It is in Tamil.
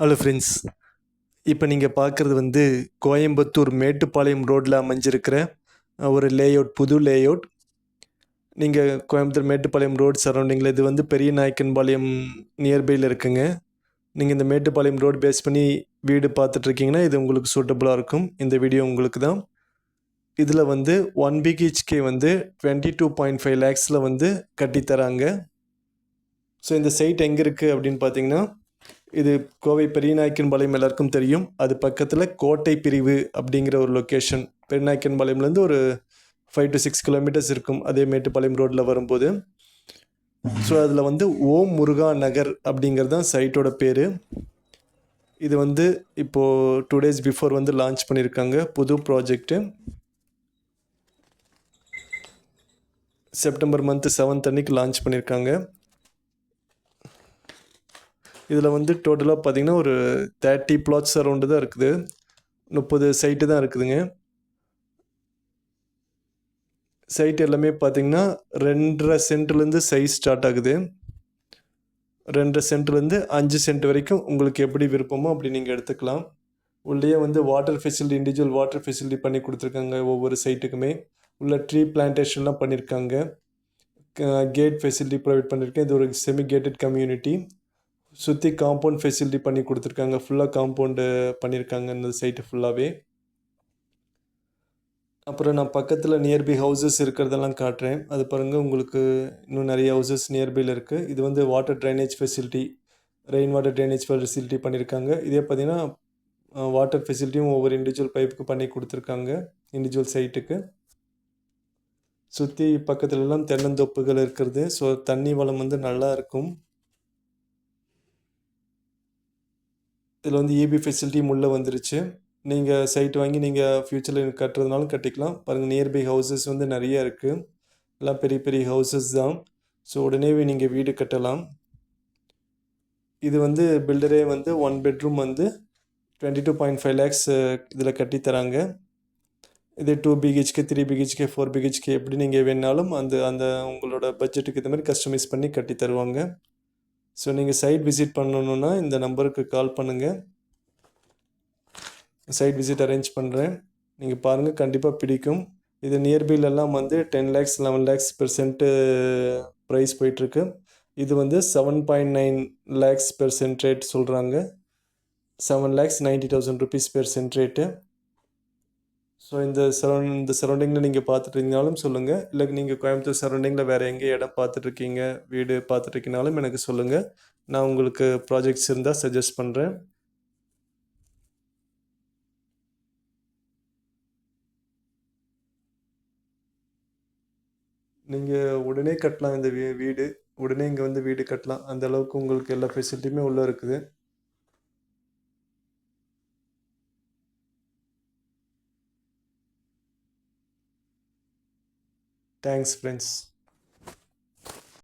ஹலோ ஃப்ரெண்ட்ஸ் இப்போ நீங்கள் பார்க்குறது வந்து கோயம்புத்தூர் மேட்டுப்பாளையம் ரோட்டில் அமைஞ்சிருக்கிற ஒரு லேஅவுட் புது லேஅவுட் நீங்கள் கோயம்புத்தூர் மேட்டுப்பாளையம் ரோடு சரௌண்டிங்கில் இது வந்து பெரிய நாயக்கன்பாளையம் நியர்பையில் இருக்குங்க. நீங்கள் இந்த மேட்டுப்பாளையம் ரோடு பேஸ் பண்ணி வீடு பார்த்துட்ருக்கீங்கன்னா இது உங்களுக்கு சூட்டபுளாக இருக்கும். இந்த வீடியோ உங்களுக்கு தான். இதில் வந்து ஒன் பிஹெச்கே வந்து டுவெண்ட்டி டூ பாயிண்ட் ஃபைவ் லேக்ஸில் வந்து கட்டித்தராங்க. ஸோ இந்த சைட் எங்கே இருக்குது அப்படின்னு பார்த்தீங்கன்னா இது கோவை பெரியநாயக்கன்பாளையம் எல்லாருக்கும் தெரியும். அது பக்கத்தில் கோட்டை பிரிவு அப்படிங்கிற ஒரு லொக்கேஷன் பெரியநாயக்கன்பாளையம்லேருந்து ஒரு ஃபைவ் டு சிக்ஸ் கிலோமீட்டர்ஸ் இருக்கும். அதே மேட்டுப்பாளையம் ரோட்டில் வரும்போது. ஸோ அதில் வந்து ஓம் முருகா நகர் அப்படிங்கிறது தான் சைட்டோட பேர். இது வந்து இப்போது டூ டேஸ் பிஃபோர் வந்து லான்ச் பண்ணியிருக்காங்க புது ப்ராஜெக்ட்டு செப்டம்பர் மந்த்து செவன்த் அன்னைக்கு லான்ச் பண்ணியிருக்காங்க இதில் வந்து டோட்டலாக பார்த்தீங்கன்னா ஒரு தேர்ட்டி பிளாட்ஸ் அரௌண்டு தான் இருக்குது. முப்பது சைட்டு தான் இருக்குதுங்க. சைட் எல்லாமே பார்த்தீங்கன்னா ரெண்டரை சென்ட்லேருந்து சைஸ் ஸ்டார்ட் ஆகுது. ரெண்டரை சென்ட்லேருந்து அஞ்சு சென்ட் வரைக்கும் உங்களுக்கு எப்படி விருப்பமோ அப்படி நீங்கள் எடுத்துக்கலாம். உள்ளேயே வந்து water facility individual water facility பண்ணி கொடுத்துருக்காங்க ஒவ்வொரு சைட்டுக்குமே உள்ள ட்ரீ பிளான்டேஷன்லாம் பண்ணியிருக்காங்க கேட் ஃபெசிலிட்டி ப்ரொவைட் பண்ணியிருக்கேன் இது ஒரு செமி கேட்டட் கம்யூனிட்டி சுற்றி காம்பவுண்ட் ஃபெசிலிட்டி பண்ணி கொடுத்துருக்காங்க. ஃபுல்லாக காம்பவுண்டு பண்ணியிருக்காங்க இந்த சைட்டு ஃபுல்லாகவே அப்புறம் நான் பக்கத்தில் நியர்பை ஹவுசஸ் இருக்கிறதெல்லாம் காட்டுறேன். அது பாருங்கள் உங்களுக்கு இன்னும் நிறைய ஹவுசஸ் நியர்பையில் இருக்குது இது வந்து water drainage facility rain water drainage facility பண்ணியிருக்காங்க இதே பார்த்தீங்கன்னா வாட்டர் ஃபெசிலிட்டியும் ஒவ்வொரு இண்டிவிஜுவல் பைப்புக்கு பண்ணி கொடுத்துருக்காங்க. இண்டிவிஜுவல் சைட்டுக்கு சுற்றி பக்கத்துலலாம் தென்னந்தோப்புகள் இருக்கிறது. ஸோ தண்ணி வளம் வந்து நல்லா இருக்கும். இதில் வந்து இபி ஃபெசிலிட்டியும் உள்ளே வந்துருச்சு. நீங்கள் சைட் வாங்கி நீங்கள் ஃப்யூச்சரில் கட்டுறதுனாலும் கட்டிக்கலாம். பாருங்கள் நியர்பை ஹவுசஸ் வந்து நிறைய இருக்குது எல்லாம் பெரிய பெரிய ஹவுசஸ் தான். ஸோ உடனேவே நீங்கள் வீடு கட்டலாம். இது வந்து பில்டரே வந்து ஒன் பெட்ரூம் வந்து twenty two point five lakhs இதில் கட்டி தராங்க. இது two BHK three BHK four BHK எப்படி நீங்கள் வேணாலும் அந்த அந்த உங்களோட பட்ஜெட்டுக்கு இந்த மாதிரி கஸ்டமைஸ் பண்ணி கட்டி தருவாங்க. ஸோ நீங்கள் சைட் விசிட் பண்ணணுன்னா இந்த நம்பருக்கு கால் பண்ணுங்கள் சைட் விசிட் அரேஞ்ச் பண்ணுறேன் நீங்கள் பாருங்கள் கண்டிப்பாக பிடிக்கும். இது நியர்பைலெல்லாம் வந்து ten lakhs eleven lakhs percent price போயிட்டுருக்கு. இது வந்து seven point nine lakhs percent rate சொல்கிறாங்க seven lakhs ninety thousand rupees percent rate so இந்த சரௌண்ட் இந்த சரௌண்டிங்கில் நீங்கள் பார்த்துட்டு சொல்லுங்கள் இல்லை நீங்கள் கோயம்புத்தூர் சரௌண்டிங்கில் வேறு எங்கே இடம் பார்த்துட்ருக்கீங்க வீடு பார்த்துட்ருக்கீங்கனாலும் எனக்கு சொல்லுங்கள் நான் உங்களுக்கு ப்ராஜெக்ட்ஸ் இருந்தால் சஜஸ்ட் பண்ணுறேன் நீங்கள் உடனே கட்டலாம் இந்த வீ வீடு. உடனே இங்கே வந்து வீடு கட்டலாம். அந்த அளவுக்கு உங்களுக்கு எல்லா ஃபெசிலிட்டியுமே உள்ளே இருக்குது. Thanks friends